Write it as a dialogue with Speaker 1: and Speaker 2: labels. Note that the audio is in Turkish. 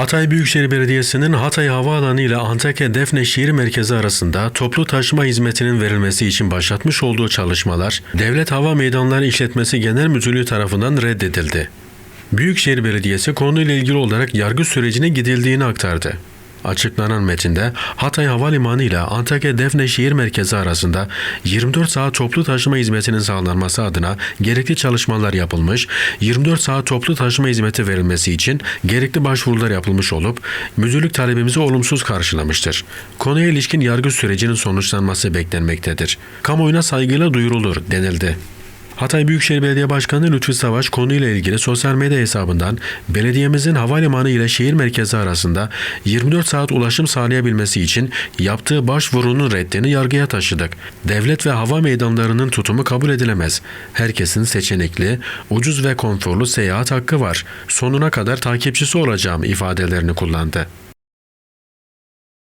Speaker 1: Hatay Büyükşehir Belediyesi'nin Hatay Havaalanı ile Antakya Defne Şehir Merkezi arasında toplu taşıma hizmetinin verilmesi için başlatmış olduğu çalışmalar, Devlet Hava Meydanları İşletmesi Genel Müdürlüğü tarafından reddedildi. Büyükşehir Belediyesi konuyla ilgili olarak yargı sürecine gidildiğini aktardı. Açıklanan metinde Hatay Havalimanı ile Antakya Defne Şehir Merkezi arasında 24 saat toplu taşıma hizmetinin sağlanması adına gerekli çalışmalar yapılmış, 24 saat toplu taşıma hizmeti verilmesi için gerekli başvurular yapılmış olup müdürlük talebimizi olumsuz karşılamıştır. Konuya ilişkin yargı sürecinin sonuçlanması beklenmektedir. Kamuoyuna saygıyla duyurulur denildi. Hatay Büyükşehir Belediye Başkanı Lütfü Savaş konuyla ilgili sosyal medya hesabından belediyemizin havalimanı ile şehir merkezi arasında 24 saat ulaşım sağlayabilmesi için yaptığı başvurunun reddini yargıya taşıdık. Devlet ve hava meydanlarının tutumu kabul edilemez. Herkesin seçenekli, ucuz ve konforlu seyahat hakkı var. Sonuna kadar takipçisi olacağım ifadelerini kullandı.